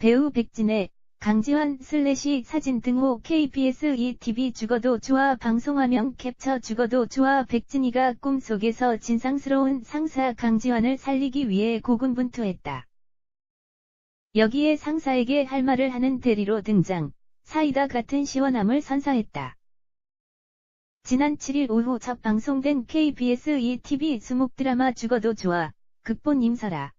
배우 백진의 강지환 슬래시 사진 등호 KBS ETV 죽어도 좋아 방송화면 캡처 죽어도 좋아 백진이가 꿈속에서 진상스러운 상사 강지환을 살리기 위해 고군분투했다. 여기에 상사에게 할 말을 하는 대리로 등장, 사이다 같은 시원함을 선사했다. 지난 7일 오후 첫 방송된 KBS ETV 수목 드라마 죽어도 좋아, 극본 임설아.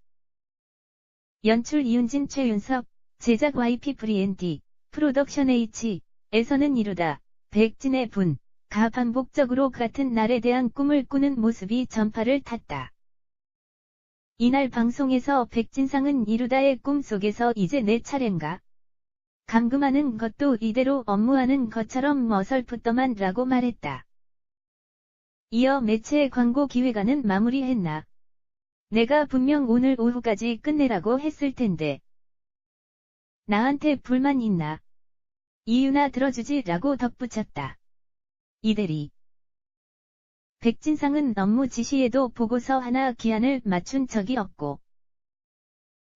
연출 이윤진 최윤석, 제작 YP 프리엔디, 프로덕션 H, 에서는 이루다, 백진의 분, 가 반복적으로 같은 날에 대한 꿈을 꾸는 모습이 전파를 탔다. 이날 방송에서 백진상은 이루다의 꿈 속에서 이제 내 차례인가? 감금하는 것도 이대로 업무하는 것처럼 어설프더만 라고 말했다. 이어 매체 광고 기획안은 마무리했나? 내가 분명 오늘 오후까지 끝내라고 했을 텐데. 나한테 불만 있나? 이유나 들어주지 라고 덧붙였다. 이대리. 백진상은 업무 지시에도 보고서 하나 기한을 맞춘 적이 없고.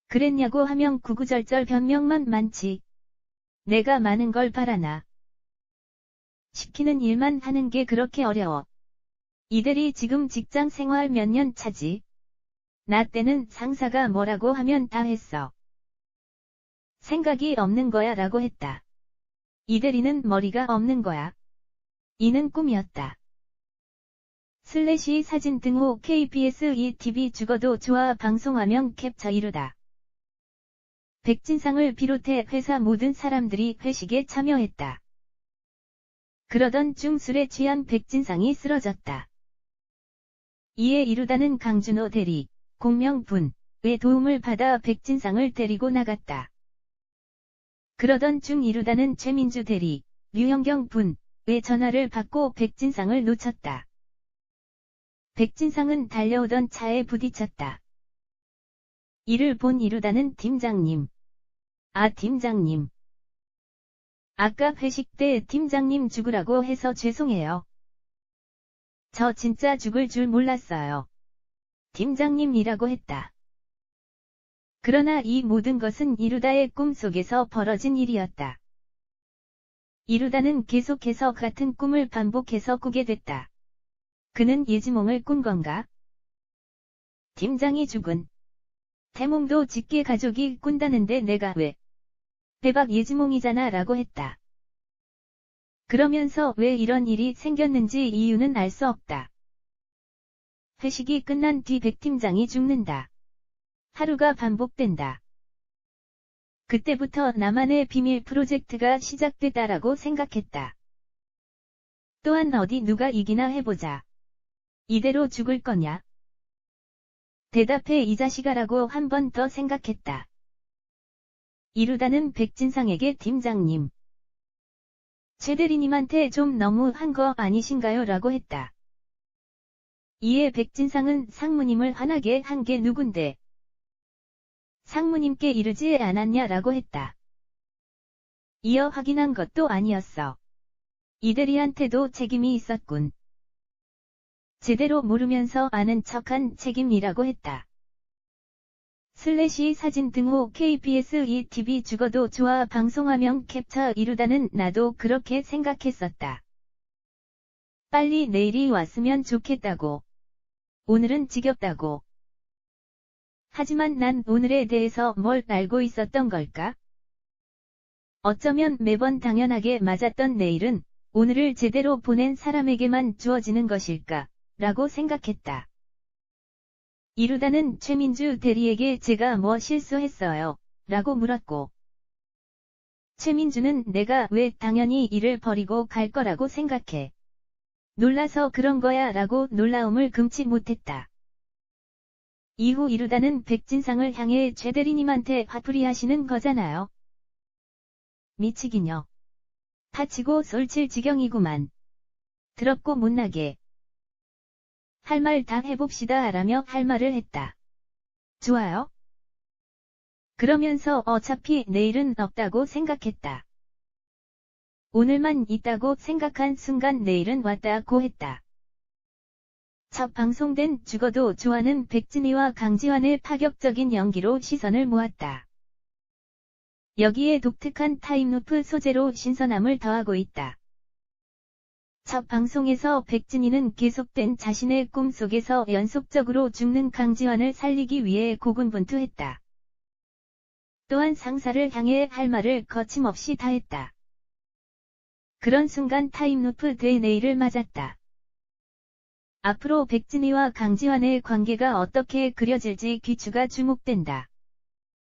그랬냐고 하면 구구절절 변명만 많지. 내가 많은 걸 바라나. 시키는 일만 하는 게 그렇게 어려워. 이대리 지금 직장 생활 몇 년 차지? 나 때는 상사가 뭐라고 하면 다 했어. 생각이 없는 거야 라고 했다. 이대리는 머리가 없는 거야. 이는 꿈이었다. 슬래시 사진 등호 KBS ETV 죽어도 좋아 방송화면 캡처 이루다. 백진상을 비롯해 회사 모든 사람들이 회식에 참여했다. 그러던 중 술에 취한 백진상이 쓰러졌다. 이에 이루다는 강준호 대리, 공명분의 도움을 받아 백진상을 데리고 나갔다. 그러던 중 이루다는 최민주 대리, 류영경 분의 전화를 받고 백진상을 놓쳤다. 백진상은 달려오던 차에 부딪혔다. 이를 본 이루다는 팀장님. 아 팀장님. 아까 회식 때 팀장님 죽으라고 해서 죄송해요. 저 진짜 죽을 줄 몰랐어요. 팀장님이라고 했다. 그러나 이 모든 것은 이루다의 꿈속에서 벌어진 일이었다. 이루다는 계속해서 같은 꿈을 반복해서 꾸게 됐다. 그는 예지몽을 꾼 건가? 팀장이 죽은. 태몽도 직계 가족이 꾼다는데 내가 왜? 대박 예지몽이잖아 라고 했다. 그러면서 왜 이런 일이 생겼는지 이유는 알 수 없다. 회식이 끝난 뒤 백 팀장이 죽는다. 하루가 반복된다. 그때부터 나만의 비밀 프로젝트가 시작됐다라고 생각했다. 또한 어디 누가 이기나 해보자. 이대로 죽을 거냐? 대답해 이 자식아라고 한 번 더 생각했다. 이루다는 백진상에게 팀장님. 최대리님한테 좀 너무 한 거 아니신가요? 라고 했다. 이에 백진상은 상무님을 화나게 한 게 누군데? 상무님께 이르지 않았냐라고 했다. 이어 확인한 것도 아니었어. 이대리한테도 책임이 있었군. 제대로 모르면서 아는 척한 책임이라고 했다. 슬래시 사진 등호 KBS ETV 죽어도 좋아 방송화면 캡처 이루다는 나도 그렇게 생각했었다. 빨리 내일이 왔으면 좋겠다고. 오늘은 지겹다고. 하지만 난 오늘에 대해서 뭘 알고 있었던 걸까? 어쩌면 매번 당연하게 맞았던 내일은 오늘을 제대로 보낸 사람에게만 주어지는 것일까? 라고 생각했다. 이루다는 최민주 대리에게 제가 뭐 실수했어요? 라고 물었고. 최민주는 내가 왜 당연히 일을 버리고 갈 거라고 생각해. 놀라서 그런 거야 라고 놀라움을 금치 못했다. 이후 이루다는 백진상을 향해 최대리님한테 화풀이 하시는 거잖아요. 미치긴요. 다치고 솔칠 지경이구만. 더럽고 못나게. 할 말 다 해봅시다 라며 할 말을 했다. 좋아요? 그러면서 어차피 내일은 없다고 생각했다. 오늘만 있다고 생각한 순간 내일은 왔다고 했다. 첫 방송된 죽어도 좋아하는 백진이와 강지환의 파격적인 연기로 시선을 모았다. 여기에 독특한 타임루프 소재로 신선함을 더하고 있다. 첫 방송에서 백진이는 계속된 자신의 꿈 속에서 연속적으로 죽는 강지환을 살리기 위해 고군분투했다. 또한 상사를 향해 할 말을 거침없이 다했다. 그런 순간 타임루프 되네이를 맞았다. 앞으로 백진이와 강지환의 관계가 어떻게 그려질지 귀추가 주목된다.